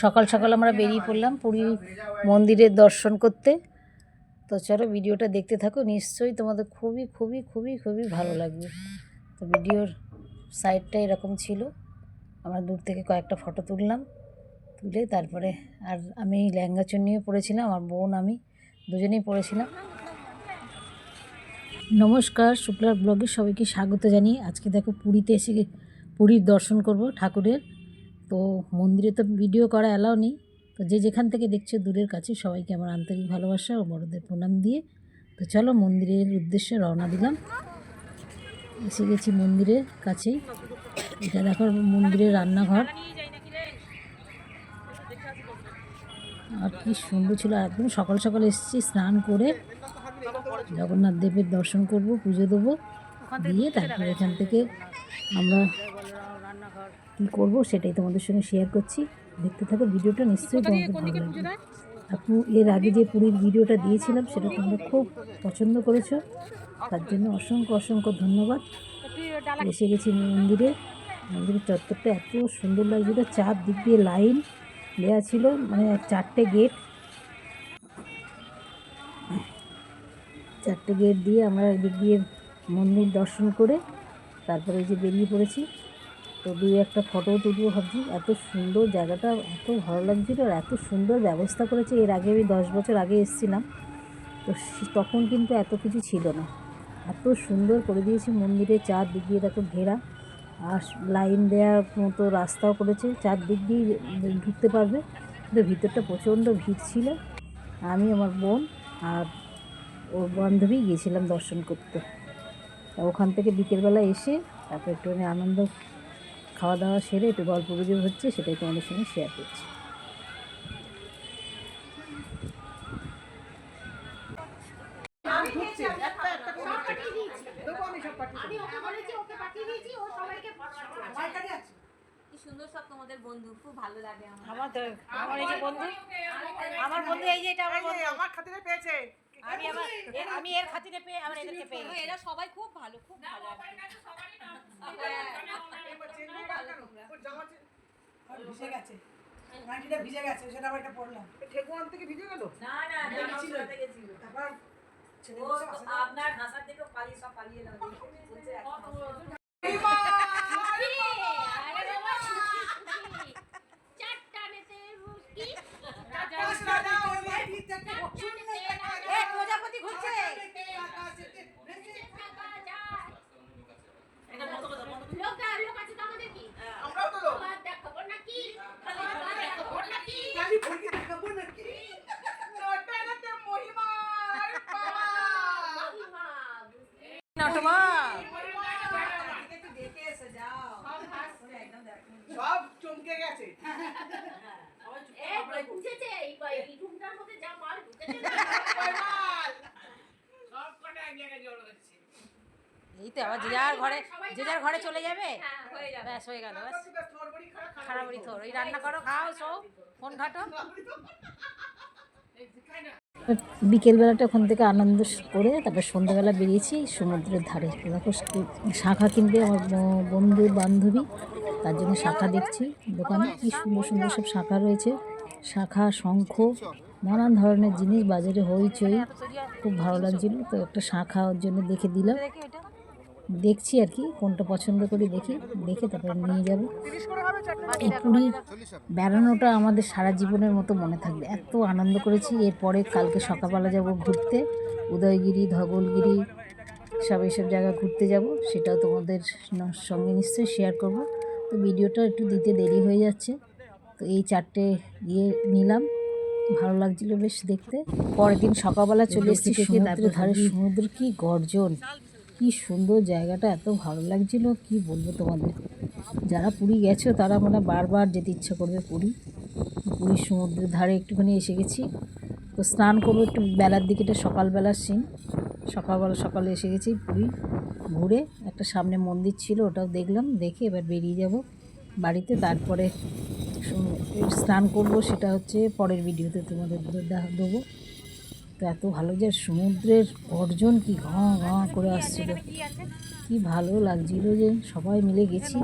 সকাল সকাল আমরা বেরিয়ে পড়লাম পুরী মন্দিরের দর্শন করতে। তো চলো ভিডিওটা দেখতে থাকো, নিশ্চয়ই তোমাদের খুবই খুবই খুবই খুবই ভালো লাগবে। তো ভিডিওর সাইডটা এরকম ছিল। আমরা দূর থেকে কয়েকটা ফটো তুললাম, তুলে তারপরে আর আমি লেহেঙ্গা চুন্নিও পড়েছিলাম, আমার বোন, আমি দুজনেই পড়েছিলাম। নমস্কার, শুক্লার ব্লগে সবাইকে স্বাগত জানিয়ে আজকে দেখো পুরীতে এসে পুরীর দর্শন করব ঠাকুরের। তো মন্দিরে তো ভিডিও করা অ্যালাও নেই। তো যে যেখান থেকে দেখছ দূরের কাছে সবাইকে আমার আন্তরিক ভালোবাসা ও বড়দের প্রণাম দিয়ে। তো চলো মন্দিরের উদ্দেশ্যে রওনা দিলাম। এসে গেছি মন্দিরের কাছেই। এটা দেখো মন্দিরের রান্নাঘর। আর কি সুন্দর ছিল, একদম সকাল সকাল এসেছি স্নান করে জগন্নাথ দেবের দর্শন করব, পুজো দেবো। দিয়ে তারপরে এখান থেকে আমরা কী করব সেটাই তোমাদের সঙ্গে শেয়ার করছি। দেখতে থাকো ভিডিওটা নিশ্চয়ই তোমাদের ভালো লাগবে। আপু এর আগে যে পুরীর ভিডিওটা দিয়েছিলাম সেটা তোমরা খুব পছন্দ করেছ। তার জন্য অসংখ্য অসংখ্য ধন্যবাদ। এসে গেছি মন্দিরে। মন্দিরের চত্বরটা এত সুন্দর লাগছিল চার দিক দিয়ে লাইন দেওয়া ছিল মানে চারটে গেট। চারটে গেট দিয়ে আমরা এদিক দিয়ে মন্দির দর্শন করে তারপরে যে বেরিয়ে পড়েছি। তো দুই একটা ফটো তুলবো ভাবছি, এত সুন্দর জায়গাটা, এত ভালো লাগছিল আর এত সুন্দর ব্যবস্থা করেছে। এর আগে আমি দশ বছর আগে এসেছিলাম, তো তখন কিন্তু এত কিছু ছিল না। এত সুন্দর করে দিয়েছে মন্দিরে চারদিক দিয়ে, দেখো ঘেরা। আর লাইন দেওয়ার মতো রাস্তাও করেছে, চারদিক দিয়ে ঢুকতে পারবে। কিন্তু ভিতরটা প্রচণ্ড ভিড় ছিল। আমি, আমার বোন আর ওর বান্ধবী গিয়েছিলাম দর্শন করতে। ওখান থেকে বিকেলবেলা এসে তারপর একটুখানি আনন্দ খাওয়া দাওয়া সেরে একটু গল্প গুজব হচ্ছে সেটাই তোমাদের সঙ্গে শেয়ার করছি। আমি ওকে বলেছি ওকে পাঠিয়ে দিয়েছি ও সবাইকে পাঠাচ্ছে। কি সুন্দর সব তোমাদের বন্ধু খুব ভালো লাগে আমার। আমার তো আমার এই যে বন্ধু আমার বন্ধু এই যে এটা আমার বন্ধু। আমার খাতিরে পেয়েছে। আমি আমার আমি এর খাতিরে পেয়ে আমার এদেরকে পেয়ে এরা সবাই খুব ভালো খুব ভালো। ভিজে গেছে নাইটিটা ভিজে গেছে সেটা আবার এটা পড়লাম ঠেকুয়ান থেকে ভিজে গেল না না না ছিল তারপর। আপনার হাসার থেকে পালিয়ে সব পালিয়ে এলাম এই তো আবার যে যার ঘরে যে যার ঘরে চলে যাবে হ্যাঁ ব্যাস হয়ে গেল ব্যাস। খাওয়া থোর ওই রান্না করো খাও সো ফোন ঘাটো। বিকেলবেলাটা ওখান থেকে আনন্দ করে তারপর সন্ধ্যাবেলা বেরিয়েছি সমুদ্রের ধারে। দেখো, শাখা কিনবে আমার বন্ধু, বান্ধবী, তার জন্য শাখা দেখছি দোকানে। কি সুন্দর সুন্দর সব শাখা রয়েছে। শাখা, শঙ্খ, নানান ধরনের জিনিস, বাজারে হইচই। খুব ভালো লাগছিল। তো একটা শাখা ওর জন্য দেখে দিলাম। দেখছি আর কি, কোনটা পছন্দ করি দেখি। দেখে তারপর নিয়ে যাব। এই পুরীর বেড়ানোটা আমাদের সারা জীবনের মতো মনে থাকবে। এত আনন্দ করেছি। এরপরে কালকে সকালবেলা যাব ঘুরতে। উদয়গিরি ধবলগিরি সব এইসব জায়গা ঘুরতে যাব। সেটাও তোমাদের সঙ্গে নিশ্চয়ই শেয়ার করব। তো ভিডিওটা একটু দিতে দেরি হয়ে যাচ্ছে। তো এই চারটে ইয়ে নিলাম। ভালো লাগছিল বেশ দেখতে। পরের দিন সকালবেলা চলে এসেছি সমুদ্রের ধারে। সমুদ্র কি গর্জন! কি সুন্দর জায়গাটা, এত ভালো লাগছিল। কি বলব তোমাদের? যারা পুরী গেছো, তারা মানে বারবার যেতে ইচ্ছা করবে পুরী। পুরীর সমুদ্রের ধারে একটুখানি এসে গেছি। তো স্নান করব একটু বেলার দিকে, এটা সকালবেলার সিন সকালবেলা সকালে এসে গেছি পুরী ঘুরে। একটা সামনে মন্দির ছিল, ওটাও দেখলাম। দেখে এবার বেরিয়ে যাব বাড়িতে। তারপরে স্নান করব, সেটা হচ্ছে পরের ভিডিওতে তোমাদের দেবো। তো এত ভালো যে সমুদ্রের গর্জন কি ঘঁ ঘ করে আসছিল কি ভালো লাগছিল যে সবাই মিলে গেছি।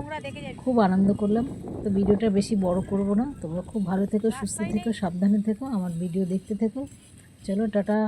খুব আনন্দ করলাম। তো ভিডিওটা বেশি বড় করব না। তোমরা খুব ভালো থেকো, সুস্থ থেকো, সাবধানে থেকো, আমার ভিডিও দেখতে থেকো। চলো, টাটা।